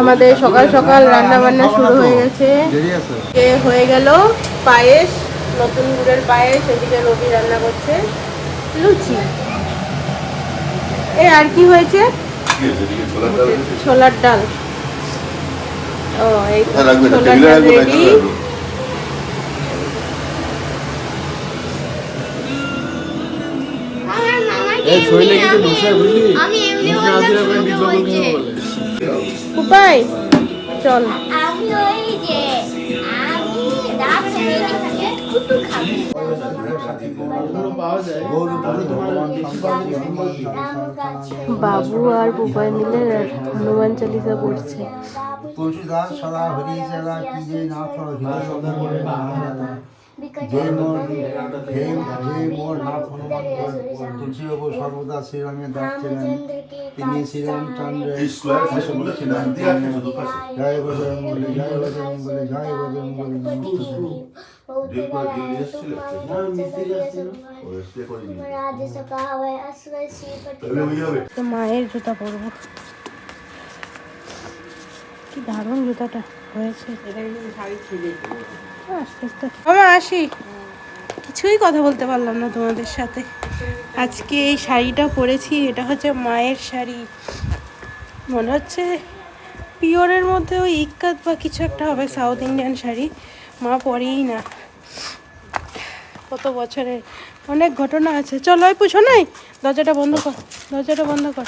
আমাদের সকাল সকাল রান্না বান্না শুরু হয়ে গেছে। এ হয়ে গেল পায়েস নতুন গুড়ের পায়েস এদিকে রবি রান্না করছে। লুচি। এ আর কি হয়েছে? ছোলার ডাল। ও এই ছোলার ডাল রেডি এই শরীরে কিছু এমনি বুঝলি? আমি এমনি বললাম, বলে? উপায় চল। আমি ওই যে আমি রাত হয়ে কুটু খাব। বাবু আর পুপাই মিলে হনুমান চালিসা পড়ছে। তুলসীদাস সদা হরি সদা কি যে নাথ হৃদয় যে মোর হে যে মোর নাথ হনুমান তুলসী বাবু সর্বদা শ্রীরামের দাস ছিলেন তিনি শ্রীরামচন্দ্রের শাসক ছিলেন জয় বজরং বলে জয় বজরং বলে জয় বজরং বলে মায়ের জুতা পরবো। কি দারুণ জুতাটা হয়েছে। আস্তে আসি। কিছুই কথা বলতে পারলাম না তোমাদের সাথে। আজকে এই শাড়িটা পরেছি, এটা হচ্ছে মায়ের শাড়ি। মনে হচ্ছে পিওরের মধ্যে ওই ইক্কাত বা কিছু একটা হবে, সাউথ ইন্ডিয়ান শাড়ি। মা পরেই না। কত বছরের। অনেক ঘটনা আছে। চলো, ওই পুছো নাই? দরজাটা বন্ধ কর, দরজাটা বন্ধ কর।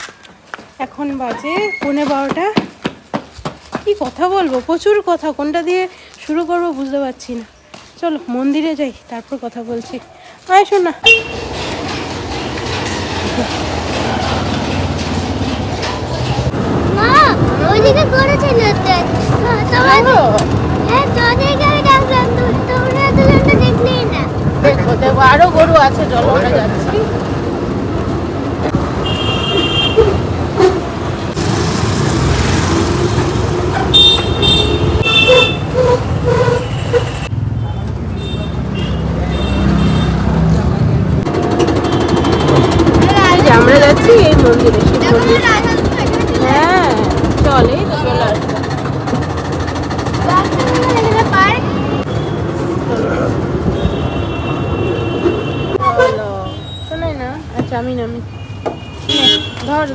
এখন বাজে পৌনে বারোটা। কি কথা বলব? প্রচুর কথা। কোনটা দিয়ে শুরু করব বুঝতে পারছি না। চলো মন্দিরে যাই তারপর কথা বলছি। আয় শোনা হ্যাঁ না। দেখো দেখো আরও গরু আছে জল যাচ্ছি এই যে আমরা যাচ্ছি এই মন্দিরে শিব দেখো মন্দির রাধা এখানে হ্যাঁ চল তো আসবে আচ্ছা আমি নামি ধর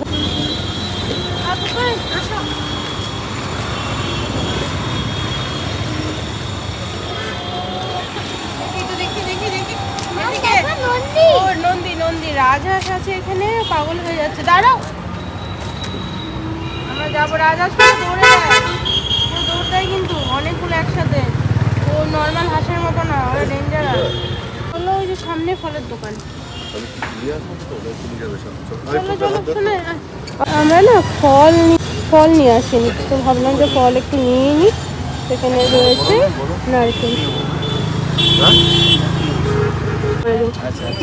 নন্দী নন্দী। রাজহাঁস আছে এখানে পাগল হয়ে যাচ্ছে। দাঁড়াও। আমরা যাব রাজহাঁস দৌড়ে দেয় দৌড় দেয় কিন্তু অনেকগুলো একসাথে। ও নর্মাল হাঁসের মতো না ওরা ডেঞ্জারাস হলো ওই যে সামনে ফলের দোকান। আমরা না ফল ফল নিয়ে আসিনি। তো ভাবলাম যে ফল একটু নিয়ে নিই সেখানে রয়েছে নারকেল।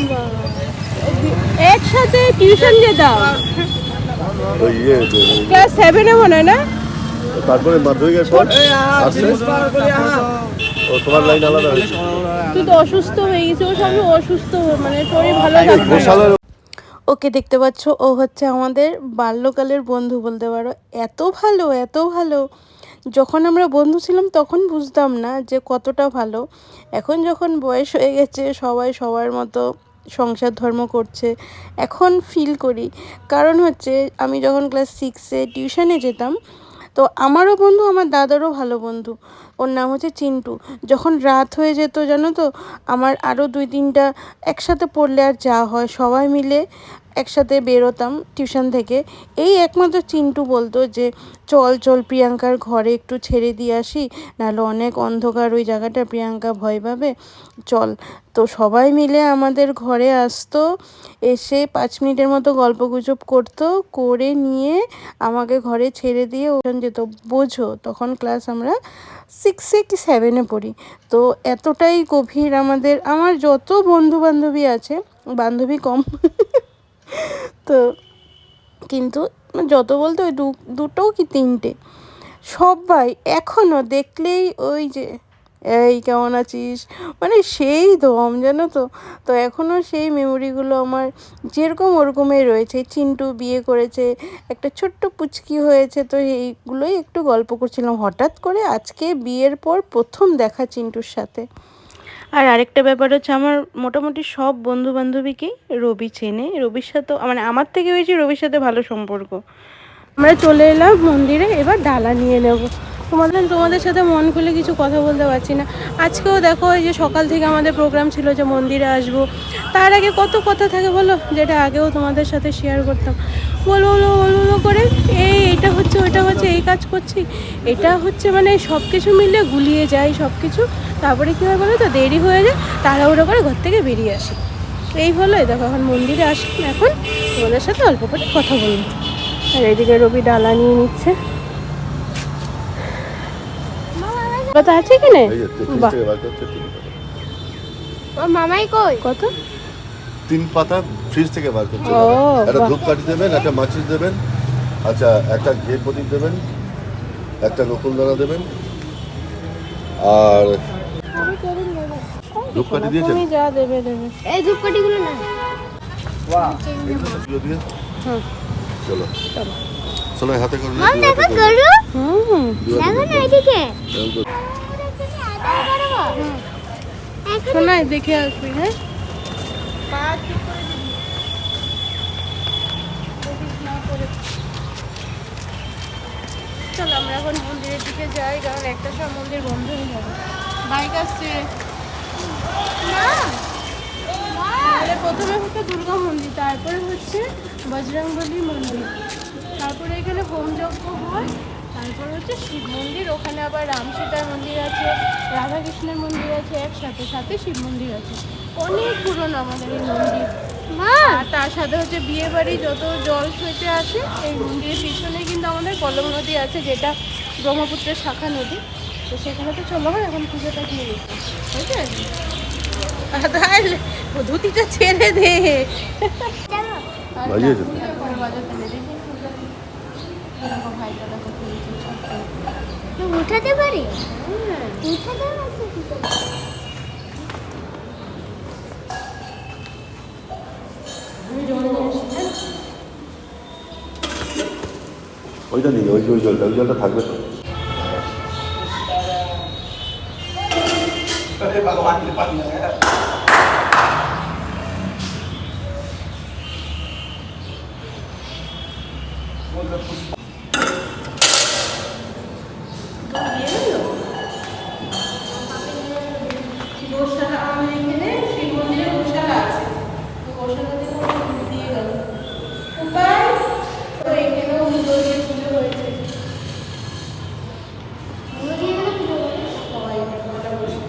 বাহ। একসাথে টিউশন যেতাম। ওই ইয়ে ক্লাস সেভেনে মনে হয় না? তারপরে মাধ্যমিকের পর আসছে। ও তোমার লাইন আলাদা হয়েছে। তুই তো অসুস্থ হয়ে গেছিস ও সব অসুস্থ মানে শরীর ভালো। গোশালার ওকে দেখতে পাচ্ছ ও হচ্ছে আমাদের বাল্যকালের বন্ধু বলতে পারো। এত ভালো এত ভালো। যখন আমরা বন্ধু ছিলাম তখন বুঝতাম না যে কতটা ভালো। এখন যখন বয়স হয়ে গেছে সবাই সবার মতো সংসার ধর্ম করছে, এখন ফিল করি। কারণ হচ্ছে, আমি যখন ক্লাস সিক্সে টিউশনে যেতাম, তো আমারও বন্ধু, আমার দাদারও ভালো বন্ধু, ওর নাম হচ্ছে চিন্টু। যখন রাত হয়ে যেত, জানো তো, আমার আরও দুই তিনটা একসাথে পড়লে আর যা হয়, সবাই মিলে একসাথে বেরোতাম টিউশন থেকে। এই একমাত্র চিন্টু বলতো যে, চল চল, প্রিয়াঙ্কার ঘরে একটু ছেড়ে দিয়ে আসি, নাহলে অনেক অন্ধকার ওই জায়গাটা, প্রিয়াঙ্কা ভয় পাবে। চল। তো সবাই মিলে আমাদের ঘরে আসতো, এসে পাঁচ মিনিটের মতো গল্প গুজব করতো, করে নিয়ে আমাকে ঘরে ছেড়ে দিয়ে ওখান যেত। বোঝো, তখন ক্লাস আমরা সিক্সে কি সেভেনে পড়ি। তো এতটাই গভীর আমাদের, আমার যত বন্ধু বান্ধবী আছে, বান্ধবী কম তো কিন্তু যত বলতে ওই দু দুটো কি তিনটে? সবাই এখনও দেখলেই ওই যে, এই, কেমন আছিস? মানে সেই দম, জানো তো? তো এখনও সেই মেমোরিগুলো আমার যেরকম ওরকমই রয়েছে। চিন্টু বিয়ে করেছে, একটা ছোট্ট পুচকি হয়েছে, তো এইগুলোই একটু গল্প করছিলাম। হঠাৎ করে আজকে বিয়ের পর প্রথম দেখা চিন্টুর সাথে। আর আরেকটা ব্যাপার হচ্ছে আমার মোটামুটি সব বন্ধু বান্ধবীকেই রবি চেনে। রবির সাথেও মানে আমার থেকে হয়েছে রবির সাথে ভালো সম্পর্ক। আমরা চলে এলাম মন্দিরে, এবার ডালা নিয়ে নেব। তোমাদের তোমাদের সাথে মন খুলে কিছু কথা বলতে পারছি না। আজকেও দেখো এই যে সকাল থেকে আমাদের প্রোগ্রাম ছিল যে মন্দিরে আসব। তার আগে কত কথা থাকে বলো, যেটা আগেও তোমাদের সাথে শেয়ার করতাম। বলো বলো বলো করে এই এটা হচ্ছে ওইটা হচ্ছে, এই কাজ করছি। এটা হচ্ছে মানে সব কিছু মিলে গুলিয়ে যায় সব কিছু তারপরে কী হয় বলো তো, দেরি হয়ে যায়, তাড়াহুড়ো করে ঘর থেকে বেরিয়ে আসি। এই হলো দেখো এখন মন্দিরে আসলাম এখন। তোমাদের সাথে অল্প করে কথা বলব। আর এইদিকে রবি ডালা নিয়ে নিচ্ছে। কথা আছে পাতা। মামাই কই? কত? তিন পাতা ফ্রিজ থেকে বার করছে একটা। ধূপকাঠি দেবেন একটা মাচিস দেবেন আচ্ছা একটা ঘি প্রদীপ দেবেন একটা নকুলদানা দেবেন আর ধূপকাঠি দিয়েছেন? তুমি যা দেবে দেবে। এই ধূপকাঠিগুলো না। হুম। চলো। চলো। হাতে করে দেখো গরু। হুম। দেখো না এদিকে এরকম করে। এখন শোনাই, দেখে আসবি হ্যাঁ? চলো এখন মন্দিরের দিকে যাই, কারণ একটা যাবে প্রথমে হচ্ছে দুর্গা মন্দির, তারপরে হচ্ছে বজরংবলী মন্দির। তারপরে এখানে হোম যজ্ঞ হয়। তারপরে হচ্ছে শিব মন্দির ওখানে আবার রাম সীতার মন্দির আছে রাধাকৃষ্ণের মন্দির আছে একসাথে সাথে শিব মন্দির আছে। অনেক পুরনো আমাদের এই মন্দির। মা! আর তার সাথে হচ্ছে বিয়ে বাড়ি যত জল সইতে আসে এই মন্দিরের পিছনে কিন্তু আমাদের কলম নদী আছে যেটা ব্রহ্মপুত্রের শাখা নদী। তো সেখানে তো চলো হয় এখন পুজোটা দিয়ে দিতে ঠিক আছে? তাহলে ধুতিটা ছেড়ে দে। বাজাতে নেই দেখি এরকম ভাইটা দেখো খুলেছে ছোট্ট। তো উঠাতে পারি হ্যাঁ। উঠাতে হ্যাঁ? ওইটা নিয়ে ওই ওই জলটা ওই জলটা থাকবে তো গোশালা আমাদের এখানে শিব মন্দিরে গোশালা আছে তো গোশালা থেকে ওরা দুধ দিয়ে গেল উপায় তো এখানেও পুজো দিয়ে পুজো হয়েছে সবাই একটা বসে।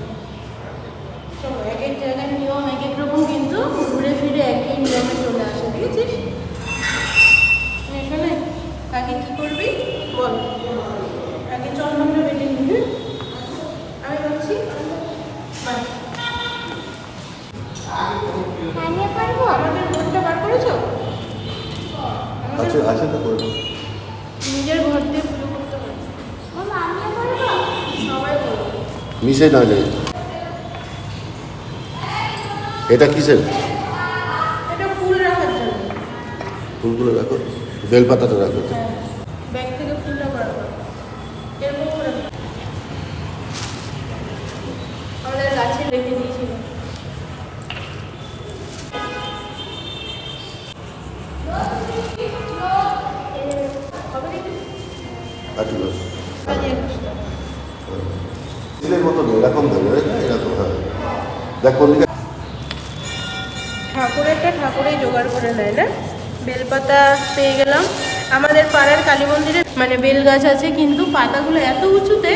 চলো, এক এক জায়গার নিয়ম এক এক রকম কিন্তু ঘুরে ফিরে একই নিয়মে চলে আসে দেখেছিস এখানে আগে কি করবি বল আগে চন্দনটা বেটে নিবি আমি বলছি বাই নামিয়ে পারব আমাদের ঘরটা বার করেছ আছে আছে তো করে দাও। নিজের ঘর দিয়ে পুজো করতে পারো ও নামিয়ে পারব সবাই বলবে মিশে না যায় এটা কিসের? এটা ফুল রাখার ফুলগুলো রাখো। বেলপাতাটা রাখো। হ্যাঁ। ব্যাগ হবে। স্টিলের মতো এরকম ধরে এরকম হ্যাঁ দেখ কোন ঠাকুরেরটা ঠাকুরেই জোগাড় করে নেয় না? বেলপাতা পেয়ে গেলাম। আমাদের পাড়ার কালী মন্দিরে মানে বেল গাছ আছে কিন্তু পাতাগুলো এত উঁচুতে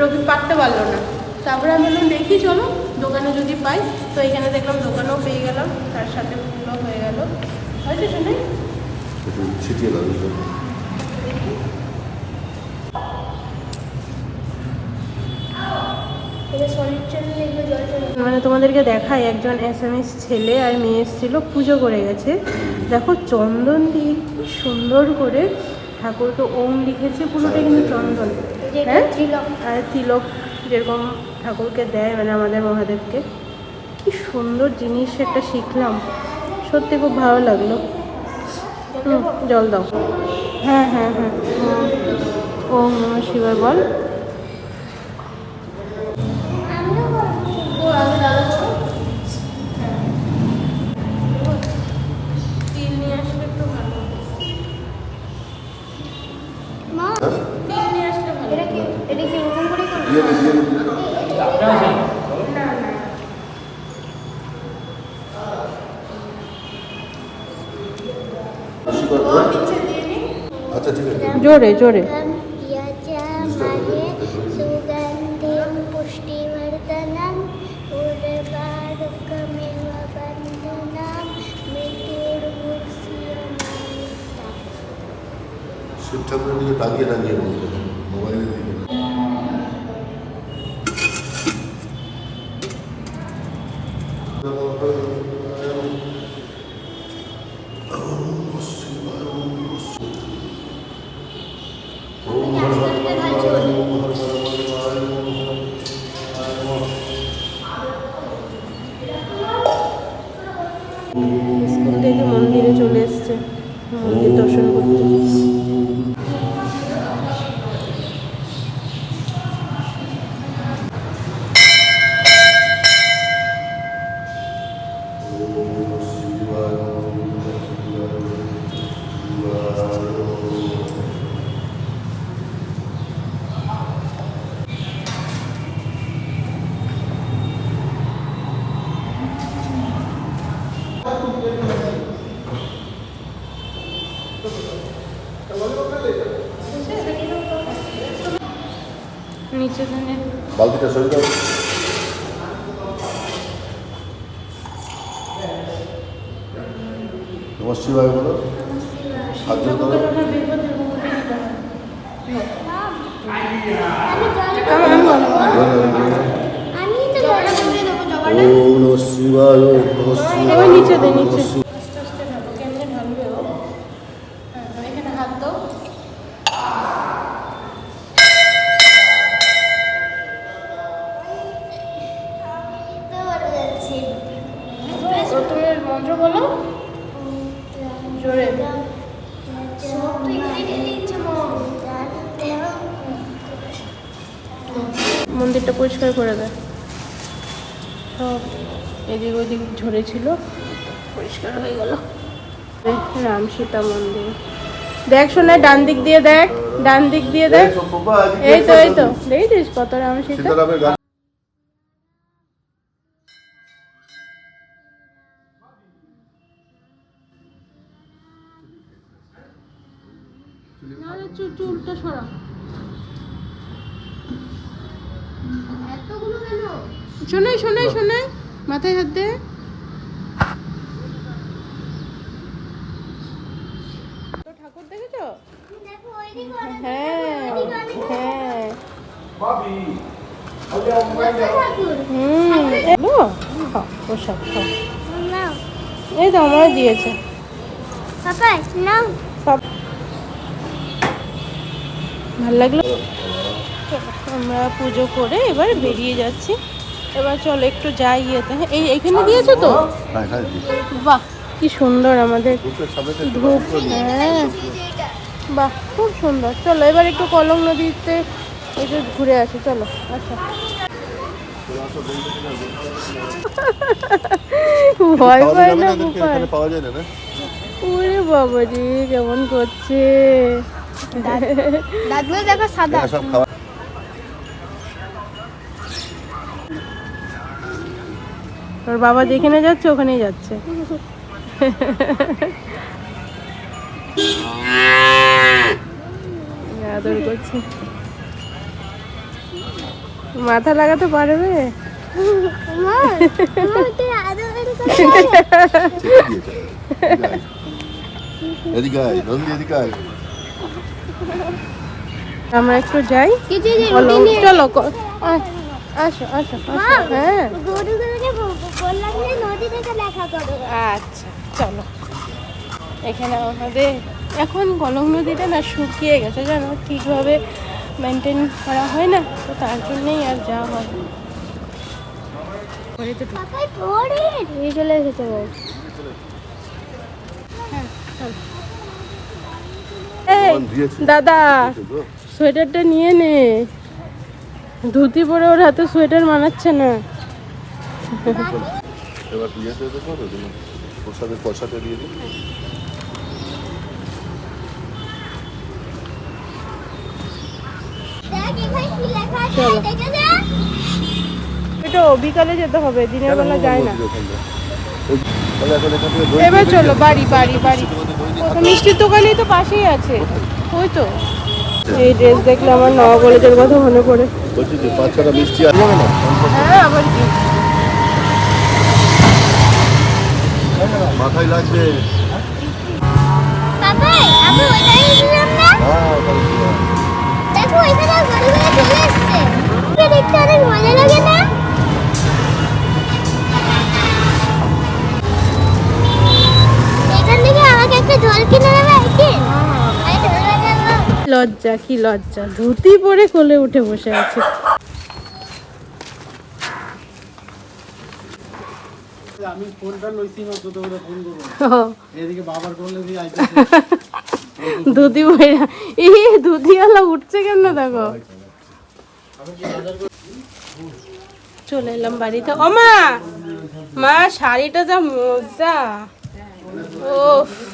রবি পাকতে পারল না। তারপরে আমি বললাম দেখি চলো দোকানে যদি পাই। তো এখানে দেখলাম দোকানেও পেয়ে গেলাম তার সাথে ফুলও হয়ে গেল। হয়েছে শুনে? ছিটিয়ে মানে তোমাদেরকে দেখাই একজন এস ছেলে আর মেয়ে এসেছিল পুজো করে গেছে। দেখো চন্দন দিয়ে কি সুন্দর করে ঠাকুরকে ওম লিখেছে পুরোটা কিন্তু চন্দন। হ্যাঁ? আর তিলক যেরকম ঠাকুরকে দেয় মানে আমাদের মহাদেবকে। কি সুন্দর জিনিস একটা শিখলাম। সত্যি খুব ভালো লাগল। জল দাও। হ্যাঁ হ্যাঁ হ্যাঁ। ও নমঃ শিবায় বল। જોડે જોડે শিবঠাকুরের দিকে তাকিয়ে তাকিয়ে নিচে বালতিটা সরিয়ে দাও। নমঃ শিবায় বলো। হাত ওম নমঃ শিবায় নিচে দে, নিচে। জোরে। মন্দিরটা পরিষ্কার করে দেয় সব এদিক ওদিক ঝরেছিল পরিষ্কার হয়ে গেল। রাম সীতা মন্দির। দেখ শোনে ডান দিক দিয়ে দেখ ডান দিক দিয়ে দেখ। এই তো এই তো এই তো। দেখেছিস কত রাম সীতা? সীতারামের সরা। এতগুলো কেন? শোনাই শোনাই শোনাই মাথায় হাত দে। ঠাকুর দেখেছ? হ্যাঁ হ্যাঁ। এই তো আমারও দিয়েছে। পাপাই নাও সব ভালো লাগল। আমরা পুজো করে এবার বেরিয়ে যাচ্ছি। এবার চলো একটু যাই ইয়েতে এই এইখানে দিয়েছ তো? হ্যাঁ হ্যাঁ। বাহ কি সুন্দর আমাদের ধূপ। হ্যাঁ। বাহ খুব সুন্দর। চলো এবার একটু কলম নদীতে একটু ঘুরে আসি। চলো আচ্ছা। ভয় পায় এখানে পাওয়া যায় না ওরে বাবা রে কেমন করছে? দাদুও দেখো সাদা। সব খাওয়া তোর বাবা যেখানে যাচ্ছে ওখানেই যাচ্ছে। আদর করছে। মাথা লাগাতে পারবে? এদিকে এদিকে আমরা একটু যাই। বলো চলো আসো আসো হ্যাঁ। আচ্ছা চলো। এখানে আমাদের এখন কলম নদীটা না শুকিয়ে গেছে জানো? ঠিকভাবে মেনটেন করা হয় না তো তার জন্যই আর যাওয়া হয় চলে এসেছে এই দিয়েছি। দাদা সোয়েটারটা নিয়ে নে। ধুতি পরে ওর হাতে সোয়েটার মানাচ্ছে না। এবার বিয়েতে প্রসাদের পয়সাটা দিয়ে দিই চলো। এটা বিকালে যেতে হবে দিনের বেলা যায় না। এবার চলো বাড়ি বাড়ি বাড়ি। মিষ্টির দোকানেই তো পাশেই আছে। ওই তো। এই ড্রেস দেখলে আমার নয়া কলেজের কথা মনে পড়ে। বলছি যে পাঁচ ছটা মিষ্টি আর যাবে না হ্যাঁ আবার কি? মাথায় লাগবে। পাপাই আমি ওইখানে গেছিলাম না? হ্যাঁ। দেখো চলে এসছে। দেখতে অনেক মজা লাগে না? লজ্জা কি লজ্জা? ধুতি পরে কোলে উঠে বসে আছে। আমি ফোনটা লইছি মাত্র তো ওরা ফোন করব এদিকে বাবার করলে দিয়ে আইতে ধুতি পরে এই ধুতিওয়ালা উঠছে কেন দেখো? চলে এলাম বাড়িতে। ও মা মা শাড়িটা যা মজা। ও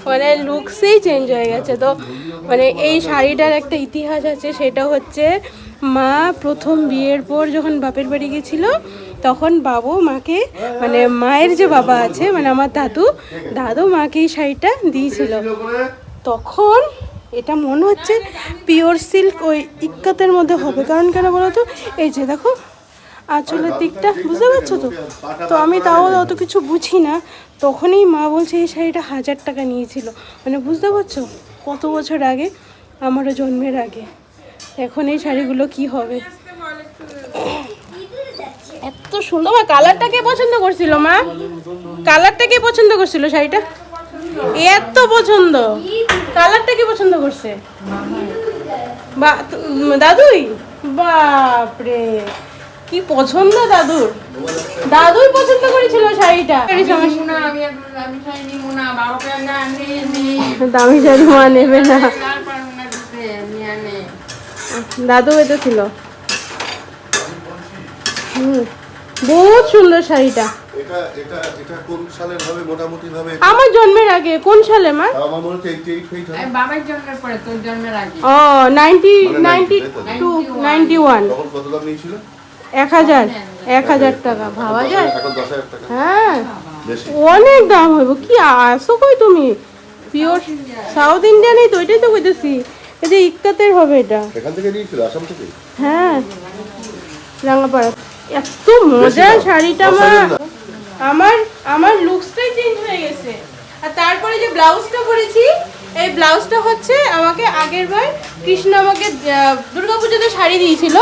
মানে লুকসেই চেঞ্জ হয়ে গেছে তো। মানে এই শাড়িটার একটা ইতিহাস আছে, সেটা হচ্ছে মা প্রথম বিয়ের পর যখন বাপের বাড়ি গেছিল, তখন বাবু মাকে মানে মায়ের যে বাবা আছে মানে আমার দাদু দাদু মাকে এই শাড়িটা দিয়েছিল। তখন এটা মনে হচ্ছে পিওর সিল্ক ওই ইক্কাতের মধ্যে হবে। কারণ কেন বলো তো? এই যে দেখো, আঁচলের দিকটা, বুঝতে পারছ তো? তো আমি তাও অত কিছু বুঝি না। তখনই মা বলছে, এই শাড়িটা হাজার টাকা নিয়েছিল। মানে বুঝতে পারছ? কত বছর আগে? আমারও জন্মের আগে। এখন এই শাড়িগুলো কি হবে? এত সুন্দর। মা, কালারটা কে পছন্দ করছিল, মা? কালারটা কে পছন্দ করছিল শাড়িটা? এত পছন্দ। কালারটা কি পছন্দ করছে? বা, দাদুই? বাপরে! কি পছন্দ দাদুর? দাদুই পছন্দ করেছিল শাড়িটা। দামি শাড়ি মা নেবে না। দাদু এটা ছিল। হুম বহুত সুন্দর শাড়িটা। এটা এটা এটা কোন সালের হবে? মোটামুটি ভাবে আমার জন্মের আগে কোন সালে মা? আমার মনে হচ্ছে হবে। বাবার জন্মের পরে তোর জন্মের আগে। ও নাইনটি মানে নাইনটি 90 টু নাইনটি ওয়ান তখন কত দাম নিয়েছিল? এক হাজার এক হাজার টাকা ভাবা যায়? হ্যাঁ অনেক দাম হইব। কি আসো কই তুমি? পিওর সাউথ ইন্ডিয়ানই তো ওইটাই তো কইতেছি। এই যে ইক্কাতের হবে এটা। এখান থেকে নিয়েছিল আসাম থেকে? হ্যাঁ রাঙাপাড়া এত মজার শাড়িটা মা আমার আমার লুকসটাই চেঞ্জ হয়ে গেছে। আর তারপরে যে ব্লাউজটা পরেছি এই ব্লাউজটা হচ্ছে আমাকে আগের বার কৃষ্ণ আমাকে দুর্গাপুজোতে শাড়ি দিয়েছিল।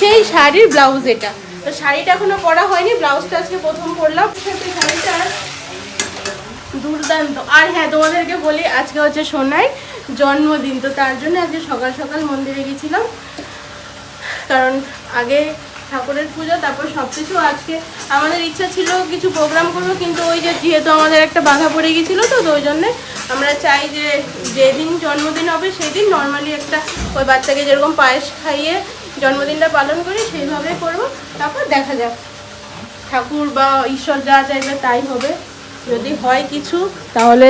সেই শাড়ির ব্লাউজ এটা। তো শাড়িটা এখনও পরা হয়নি, ব্লাউজটা আজকে প্রথম পরলাম। শাড়িটা দুর্দান্ত। আর হ্যাঁ তোমাদেরকে বলি, আজকে হচ্ছে সোনাই জন্মদিন, তো তার জন্য আজকে সকাল সকাল মন্দিরে গেছিলাম। কারণ আগে ঠাকুরের পুজো, তারপর সব কিছু আজকে আমাদের ইচ্ছা ছিল কিছু প্রোগ্রাম করব, কিন্তু ওই যে যেহেতু আমাদের একটা বাধা পড়ে গেছিল, তো ওই জন্যে আমরা চাই যে যেদিন জন্মদিন হবে, সেদিন নর্মালি একটা ওই বাচ্চাকে যেরকম পায়েস খাইয়ে জন্মদিনটা পালন করি, সেইভাবে করব। তারপর দেখা যাক। ঠাকুর বা ঈশ্বর যা চাইবে তাই হবে। যদি হয় কিছু, তাহলে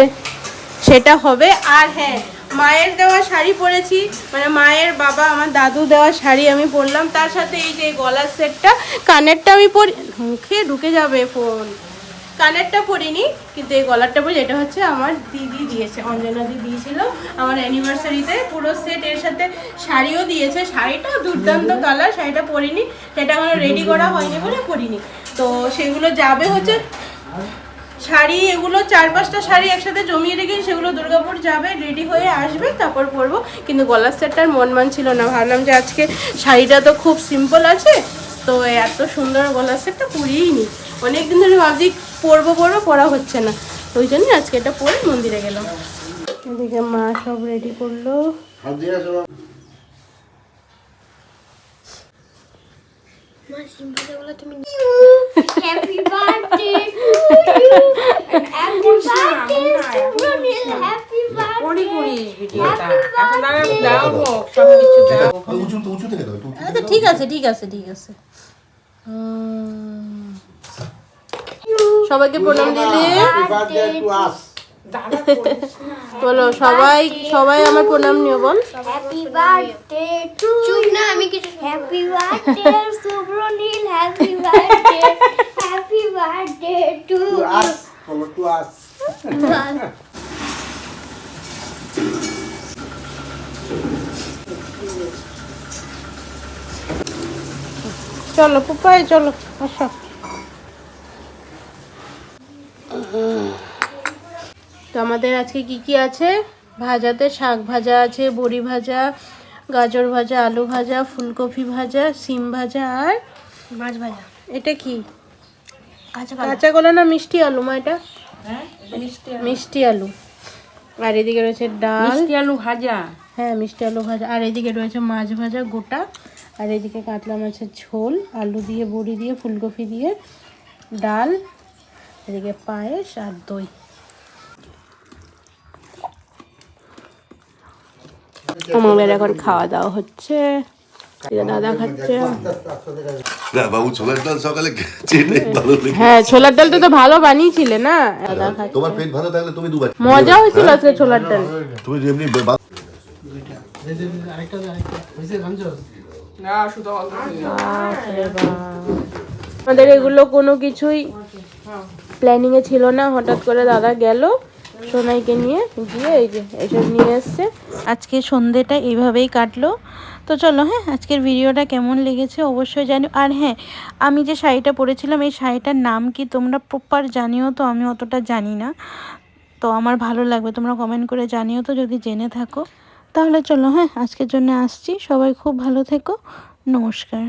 সেটা হবে। আর হ্যাঁ মায়ের দেওয়া শাড়ি পরেছি। মানে মায়ের বাবা, আমার দাদু দেওয়া শাড়ি আমি পরলাম। তার সাথে এই যে গলার সেটটা, কানেরটা আমি পরি মুখে ঢুকে যাবে ফোন কানেরটা পরিনি কিন্তু এই গলারটা পরি এটা হচ্ছে আমার দিদি দিয়েছে অঞ্জনা দিদি দিয়েছিল আমার অ্যানিভার্সারিতে পুরো সেট এর সাথে শাড়িও দিয়েছে শাড়িটা দুর্দান্ত কালার শাড়িটা পরিনি সেটা আমার রেডি করা হয়নি বলে পরিনি। তো সেগুলো যাবে হচ্ছে শাড়ি এগুলো চার পাঁচটা শাড়ি একসাথে জমিয়ে রেখে সেগুলো দুর্গাপুর যাবে রেডি হয়ে আসবে তারপর পরবো। কিন্তু গলার সেটটার মন মানছিল না ভাবলাম যে আজকে শাড়িটা তো খুব সিম্পল আছে তো এত সুন্দর গলার সেটটা পরিয়েই নি। অনেকদিন ধরে ভাবছি পরবো পরবো পরা হচ্ছে না। ওই জন্যই আজকে এটা পরে মন্দিরে গেলাম। এদিকে মা সব রেডি করল। আচ্ছা ঠিক আছে ঠিক আছে ঠিক আছে। সবাইকে প্রণাম আস বলো সবাই সবাই আমার প্রণাম নিও বল। হ্যাপি বার্থডে টু চুপ না আমি কিছু happy birthday Subhranil happy birthday happy birthday to to us বলো টু আস চলো পুপাই চলো আসো। তো আমাদের আজকে কি কি আছে? ভাজাতে শাক ভাজা আছে বড়ি ভাজা গাজর ভাজা আলু ভাজা ফুলকপি ভাজা সিম ভাজা আর মাছ ভাজা। এটা কি? কাঁচা কলা। না মিষ্টি আলু? মা এটা? হ্যাঁ মিষ্টি মিষ্টি আলু। আর এদিকে রয়েছে ডাল। মিষ্টি আলু ভাজা। হ্যাঁ মিষ্টি আলু ভাজা। আর এদিকে রয়েছে মাছ ভাজা গোটা। আর এদিকে কাতলা মাছের ঝোল আলু দিয়ে বড়ি দিয়ে ফুলকপি দিয়ে ডাল। এদিকে পায়েস আর দই। আমাদের এখন খাওয়া দাওয়া হচ্ছে। দাদা খাচ্ছে। বাবু ছোলার ডাল সকালে হ্যাঁ ছোলার ডালটা তো ভালো বানিয়েছিলে না? দাদা খাচ্ছে। তোমার পেট ভালো থাকলে তুমি দুবার। মজা হয়েছিল আজকে ছোলার ডাল। তুমি এমনি আরেকটা আরেকটা না শুধু অল্প। বাপরে বাপ। আমাদের এগুলো কোনো কিছুই প্ল্যানিং এ ছিল না, হঠাৎ করে দাদা গেল সোনাইকে নিয়ে, গিয়ে এই যে এসব নিয়ে এসছে। আজকে সন্ধেটা এইভাবেই কাটলো। তো চলো হ্যাঁ আজকের ভিডিওটা কেমন লেগেছে অবশ্যই জানিও আর হ্যাঁ আমি যে শাড়িটা পরেছিলাম, এই শাড়িটার নাম কি তোমরা প্রপার জানিও তো, আমি অতটা জানি না। তো আমার ভালো লাগবে, তোমরা কমেন্ট করে জানিও তো, যদি জেনে থাকো। তাহলে চলো হ্যাঁ আজকের জন্য আসছি। সবাই খুব ভালো থেকো। নমস্কার।